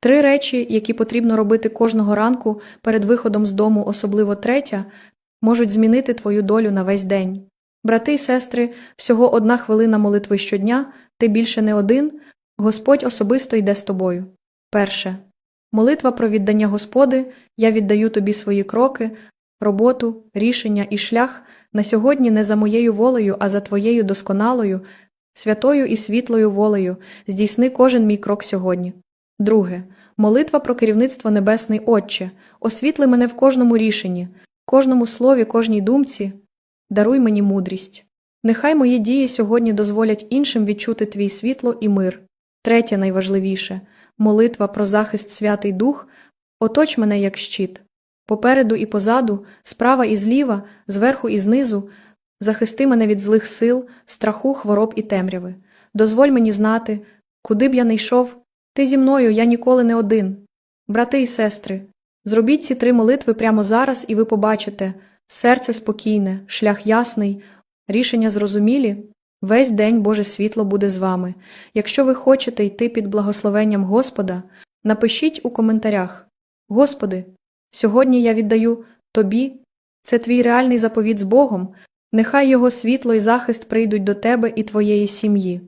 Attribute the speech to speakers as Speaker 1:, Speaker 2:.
Speaker 1: Три речі, які потрібно робити кожного ранку перед виходом з дому, особливо третя, можуть змінити твою долю на весь день. Брати й сестри, всього одна хвилина молитви щодня, ти більше не один, Господь особисто йде з тобою. Перше. Молитва про віддання Господи, я віддаю тобі свої кроки, роботу, рішення і шлях на сьогодні не за моєю волею, а за твоєю досконалою, святою і світлою волею, здійсни кожен мій крок сьогодні. Друге. Молитва про керівництво Небесний Отче, освітли мене в кожному рішенні, кожному слові, кожній думці, даруй мені мудрість. Нехай мої дії сьогодні дозволять іншим відчути твій світло і мир. Третє найважливіше молитва про захист Святий Дух, оточ мене як щит. Попереду і позаду, справа і зліва, зверху і знизу, захисти мене від злих сил, страху, хвороб і темряви. Дозволь мені знати, куди б я не йшов, ти зі мною, я ніколи не один. Брати і сестри, зробіть ці три молитви прямо зараз, і ви побачите серце спокійне, шлях ясний, рішення зрозумілі. Весь день Боже світло буде з вами. Якщо ви хочете йти під благословенням Господа, напишіть у коментарях: Господи, сьогодні я віддаю Тобі, це твій реальний заповіт з Богом, нехай Його світло і захист прийдуть до тебе і твоєї сім'ї.